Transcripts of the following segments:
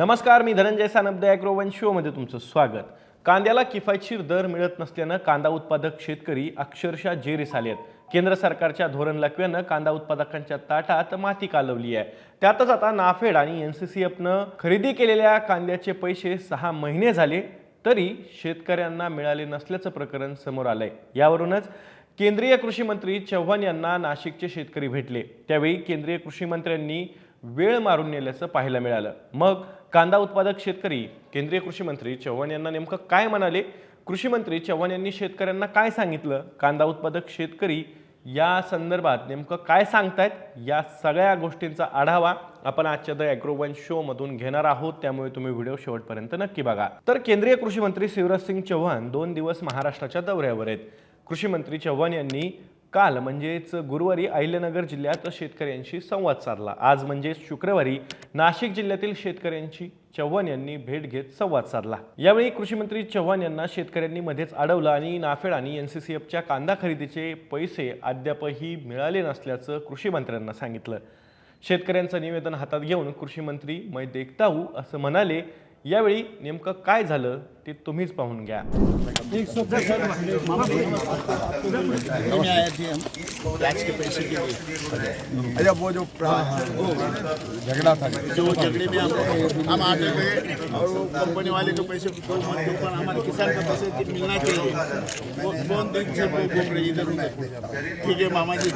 नमस्कार मी धनंजय सानपदे ॲग्रोवन शोमध्ये तुमचं स्वागत. कांद्याला किफायतशीर दर मिळत नसल्यानं कांदा उत्पादक शेतकरी अक्षरशः जेरीस आले आहेत केंद्र सरकारच्या धोरण लकव्यानं कांदा उत्पादकांच्या ताटात माती कालवली आहे. त्यातच आता नाफेड आणि एन सी सी एफनं खरेदी केलेल्या कांद्याचे पैसे सहा महिने झाले तरी शेतकऱ्यांना मिळाले नसल्याचं प्रकरण समोर आलंय. यावरूनच केंद्रीय कृषी मंत्री चव्हाण यांना नाशिकचे शेतकरी भेटले. त्यावेळी केंद्रीय कृषी मंत्र्यांनी वेळ मारून नेल्याचं पाहायला मिळालं. मग कांदा उत्पादक शेतकरी केंद्रीय कृषी मंत्री चव्हाण यांना नेमकं काय म्हणाले? कृषी मंत्री चव्हाण यांनी शेतकऱ्यांना काय सांगितलं? कांदा उत्पादक शेतकरी या संदर्भात नेमकं काय सांगतायत? या सगळ्या गोष्टींचा आढावा आपण आजच्या द ॲग्रो वन शो मधून घेणार आहोत. त्यामुळे तुम्ही व्हिडिओ शेवटपर्यंत नक्की बघा. तर केंद्रीय कृषी मंत्री शिवराज सिंग चव्हाण दोन दिवस महाराष्ट्राच्या दौऱ्यावर आहेत. कृषी मंत्री चव्हाण यांनी काल म्हणजेच गुरुवारी अहिल्यानगर जिल्ह्यात शेतकऱ्यांशी संवाद साधला. आज म्हणजे शुक्रवारी नाशिक जिल्ह्यातील शेतकऱ्यांची चव्हाण यांनी भेट घेत संवाद साधला. यावेळी कृषी मंत्री चव्हाण यांना शेतकऱ्यांनी मध्येच अडवलं आणि नाफेड आणि एन सी सी एफच्या कांदा खरेदीचे पैसे अद्यापही मिळाले नसल्याचं कृषी मंत्र्यांना सांगितलं. शेतकऱ्यांचं निवेदन हातात घेऊन कृषी मंत्री मै देखताऊ असं म्हणाले यावेळी नेमकं काय झालं ते तुम्हीच पाहून घ्या. टैक्स के पैसे के लिए अच्छा वो जो झगड़ा था। जो झगड़े में हम हम आगे गए और वो कंपनी वाले के पैसे को मत दो पर हमारे किसान का पैसे मिलना चाहिए वो दोन दिन से वो घूम रही इधर उधर ठीक है मामा जी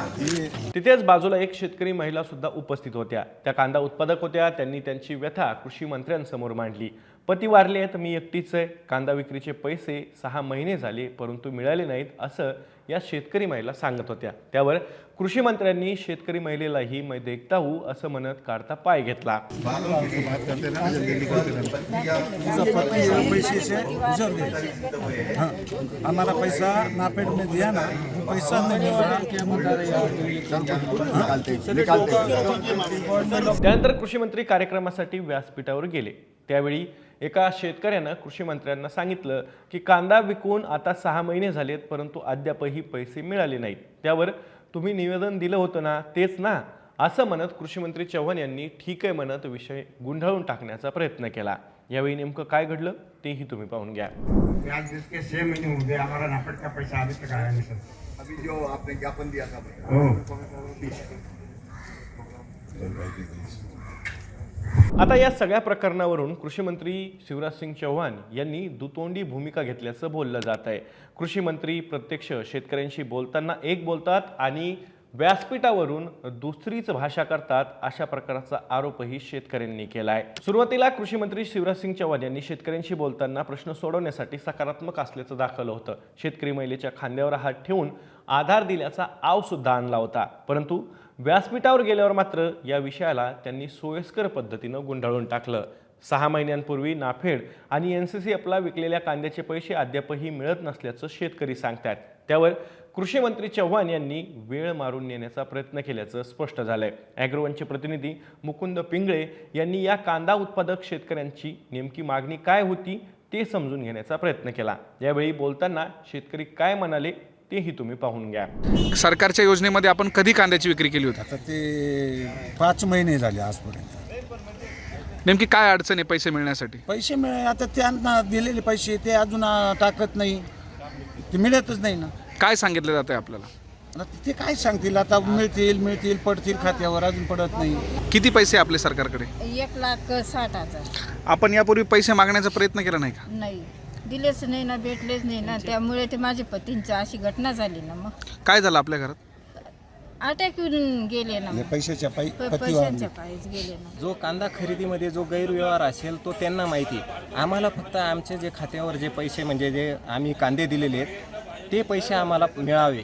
तिथेच बाजूला एक शेतकरी महिला सुद्धा उपस्थित होत्या. त्या कांदा उत्पादक होत्या त्यांनी त्यांची व्यथा कृषी मंत्र्यांसमोर मांडली. पती वारले आहेत मी एकटीच आहे कांदा विक्रीचे पैसे सहा महिने झाले परंतु मिळाले नाहीत असं या शेतकरी महिला सांगत होत्या. त्यावर कृषी मंत्र्यांनी शेतकरी महिलेलाही मै देखता हूँ असं म्हणत काढता पाय घेतला. हमारा पैसा नापेड में दिया ना पैसा त्यानंतर कृषी मंत्री कार्यक्रमासाठी व्यासपीठावर गेले. त्यावेळी एका शेतकऱ्यानं कृषी मंत्र्यांना सांगितलं की कांदा विकून आता सहा महिने झालेत परंतु अद्यापही पैसे मिळाले नाहीत. त्यावर तुम्ही निवेदन दिलं होतं ना तेच ना असं म्हणत कृषी मंत्री चव्हाण यांनी ठीक आहे म्हणत विषय गुंढाळून टाकण्याचा प्रयत्न केला. यावेळी नेमकं काय घडलं तेही तुम्ही पाहून घ्या. हो पैसा आता या सगळ्या प्रकरणावरून कृषी मंत्री शिवराज सिंग चौहान यांनी दुतोंडी भूमिका घेतल्याचं बोललं जात आहे कृषी मंत्री प्रत्यक्ष शेतकऱ्यांशी बोलताना एक बोलतात आणि व्यासपीठावरून दुसरीच भाषा करतात अशा प्रकारचा आरोपही शेतकऱ्यांनी केला आहे सुरुवातीला कृषी मंत्री शिवराज सिंग चौहान यांनी शेतकऱ्यांशी बोलताना प्रश्न सोडवण्यासाठी सकारात्मक असल्याचं दाखवलं होतं. शेतकरी महिलेच्या खांद्यावर हात ठेवून आधार दिल्याचा आव सुद्धा आणला होता. परंतु व्यासपीठावर गेल्यावर मात्र या विषयाला त्यांनी सोयीस्कर पद्धतीनं गुंडाळून टाकलं. सहा महिन्यांपूर्वी नाफेड आणि एन सी सी आपला विकलेल्या कांद्याचे पैसे अद्यापही मिळत नसल्याचं शेतकरी सांगतात त्यावर कृषी मंत्री चव्हाण यांनी वेळ मारून नेण्याचा प्रयत्न केल्याचं स्पष्ट झालंय. अॅग्रोवनचे प्रतिनिधी मुकुंद पिंगळे यांनी या कांदा उत्पादक शेतकऱ्यांची नेमकी मागणी काय होती ते समजून घेण्याचा प्रयत्न केला. यावेळी बोलताना शेतकरी काय म्हणाले तेही तुम्ही पाहून घ्या. सरकारच्या योजनेमध्ये आपण कधी कांद्याची विक्री केली होती? आता ते पाच महिने झाले आजपर्यंत. नेमकी काय अडचण आहे पैसे मिळण्यासाठी? पैसे मिळे आता त्यांना दिलेले पैसे ते अजून टाकत नाही. ते मिळतच नाही ना. काय सांगितलं जातं आहे आपल्याला? आता ते काय सांगतील? आता मिळतील मिळतील पडतील खात्यावर अजून पडत नाही. किती पैसे आपले सरकारकडे? एक लाख साठ हजार. आपण यापूर्वी पैसे मागण्याचा प्रयत्न केला नाही का? नाही. दिलेच नाही ना भेटलेच नाही ना. त्यामुळे ते माझ्या पतींची अशी घटना झाली ना मग. काय झालं आपल्या घरात? अटॅक येऊन गेले ना मग. पैशाच्या पायी प- पैशांच्या पायीच गेले ना. जो कांदा खरेदीमध्ये जो गैरव्यवहार असेल तो त्यांना माहिती आहे. आम्हाला फक्त आमचे जे खात्यावर जे पैसे म्हणजे जे आम्ही कांदे दिलेले आहेत ते पैसे आम्हाला मिळावे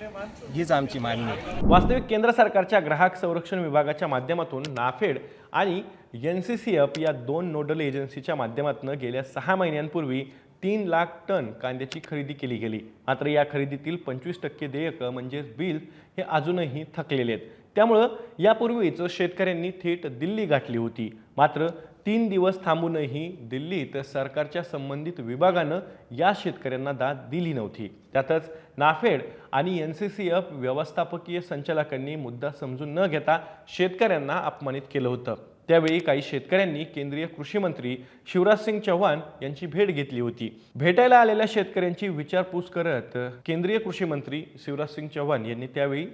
हीच आमची मागणी आहे. वास्तविक केंद्र सरकारच्या ग्राहक संरक्षण विभागाच्या माध्यमातून नाफेड आणि एन सी सी एफ या दोन नोडल एजन्सीच्या माध्यमातून गेल्या सहा महिन्यांपूर्वी तीन लाख टन कांद्याची खरेदी केली गेली. मात्र या खरेदीतील पंचवीस टक्के देयकं म्हणजेच बिल हे अजूनही थकलेले आहेत. त्यामुळं यापूर्वीच शेतकऱ्यांनी थेट दिल्ली गाठली होती. मात्र तीन दिवस थांबूनही दिल्लीत सरकारच्या संबंधित विभागानं या शेतकऱ्यांना दाद दिली नव्हती. त्यातच नाफेड आणि एन सी सी एफ व्यवस्थापकीय संचालकांनी मुद्दा समजून न घेता शेतकऱ्यांना अपमानित केलं होतं. त्यावेळी काही शेतकऱ्यांनी केंद्रीय कृषी मंत्री शिवराज सिंग चौहान यांची भेट घेतली होती. भेटायला आलेल्या शेतकऱ्यांची विचारपूस करत केंद्रीय कृषी मंत्री शिवराज सिंग चौहान यांनी त्यावेळी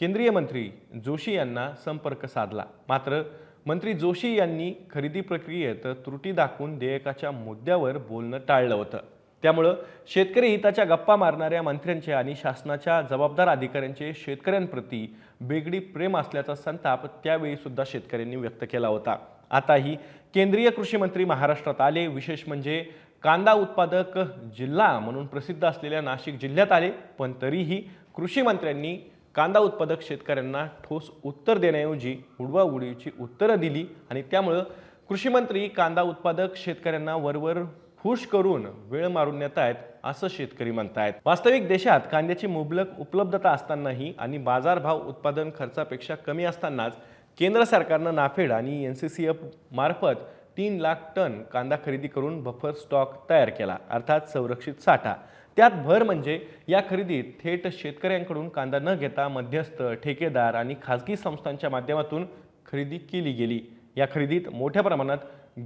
केंद्रीय मंत्री जोशी यांना संपर्क साधला. मात्र मंत्री जोशी यांनी खरेदी प्रक्रियेत त्रुटी दाखवून देयकाच्या मुद्द्यावर बोलणं टाळलं होतं. त्यामुळं शेतकरी हिताच्या गप्पा मारणाऱ्या मंत्र्यांचे आणि शासनाच्या जबाबदार अधिकाऱ्यांचे शेतकऱ्यांप्रती बेगडी प्रेम असल्याचा संताप त्यावेळी सुद्धा शेतकऱ्यांनी व्यक्त केला होता. आताही केंद्रीय कृषी मंत्री महाराष्ट्रात आले. विशेष म्हणजे कांदा उत्पादक जिल्हा म्हणून प्रसिद्ध असलेल्या नाशिक जिल्ह्यात आले. पण तरीही कृषी मंत्र्यांनी कांदा उत्पादक शेतकऱ्यांना ठोस उत्तर देण्याऐवजी उडवाउडीची उत्तरं दिली आणि त्यामुळं कृषीमंत्री कांदा उत्पादक शेतकऱ्यांना वरवर खुश करून वेळ मारून नेत आहेत असं शेतकरी म्हणतायत. वास्तविक देशात कांद्याची मुबलक उपलब्धता असतानाही आणि बाजारभाव उत्पादन खर्चापेक्षा कमी असतानाच केंद्र सरकारनं नाफेड आणि एन सी सी एफ मार्फत तीन लाख टन कांदा खरेदी करून बफर स्टॉक तयार केला अर्थात संरक्षित साठा. त्यात भर म्हणजे या खरेदीत थेट शेतकऱ्यांकडून कांदा न घेता मध्यस्थ ठेकेदार आणि खाजगी संस्थांच्या माध्यमातून खरेदी केली गेली. या खरेदीत मोठ्या प्रमाणात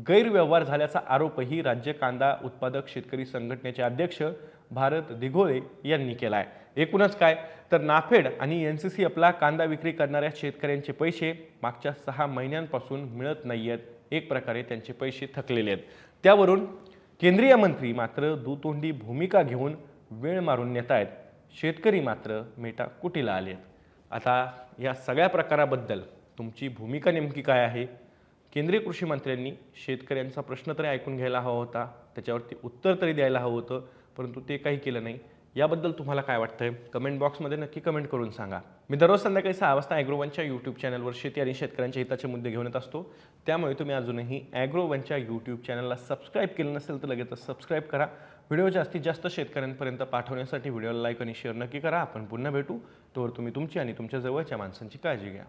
गैरव्यवहार झाल्याचा आरोपही राज्य कांदा उत्पादक शेतकरी संघटनेचे अध्यक्ष भारत दिघोळे यांनी केला आहे एकूणच काय? तर नाफेड आणि एन सी सी आपला कांदा विक्री करणाऱ्या शेतकऱ्यांचे पैसे मागच्या सहा महिन्यांपासून मिळत नाही आहेत एक प्रकारे त्यांचे पैसे थकलेले आहेत. त्यावरून केंद्रीय मंत्री मात्र दुतोंडी भूमिका घेऊन वेळ मारून नेत आहेत शेतकरी मात्र मेटा कुटीला आले आहेत आता या सगळ्या प्रकाराबद्दल तुमची भूमिका नेमकी काय आहे? केंद्रीय कृषी मंत्र्यांनी शेतकऱ्यांचा प्रश्न तरी ऐकून घ्यायला हवा होता. त्याच्यावरती उत्तर तरी द्यायला हवं होतं परंतु ते काही केलं नाही. याबद्दल तुम्हाला काय वाटतंय? कमेंट बॉक्समध्ये नक्की कमेंट करून सांगा. मी दररोज संध्याकाळी सहा वाजता ॲग्रोवनच्या यूट्यूब चॅनलवर शेती आणि शेतकऱ्यांच्या हिताचे मुद्दे घेऊन येत असतो. त्यामुळे तुम्ही अजूनही ॲग्रोवनच्या यूट्यूब चॅनलला सबस्क्राईब केलं नसेल तर लगेच सबस्क्राईब करा. व्हिडिओ जास्तीत जास्त शेतकऱ्यांपर्यंत पाठवण्यासाठी व्हिडिओला लाईक आणि शेअर नक्की करा. आपण पुन्हा भेटू. तोवर तुम्ही तुमची आणि तुमच्या जवळच्या माणसांची काळजी घ्या.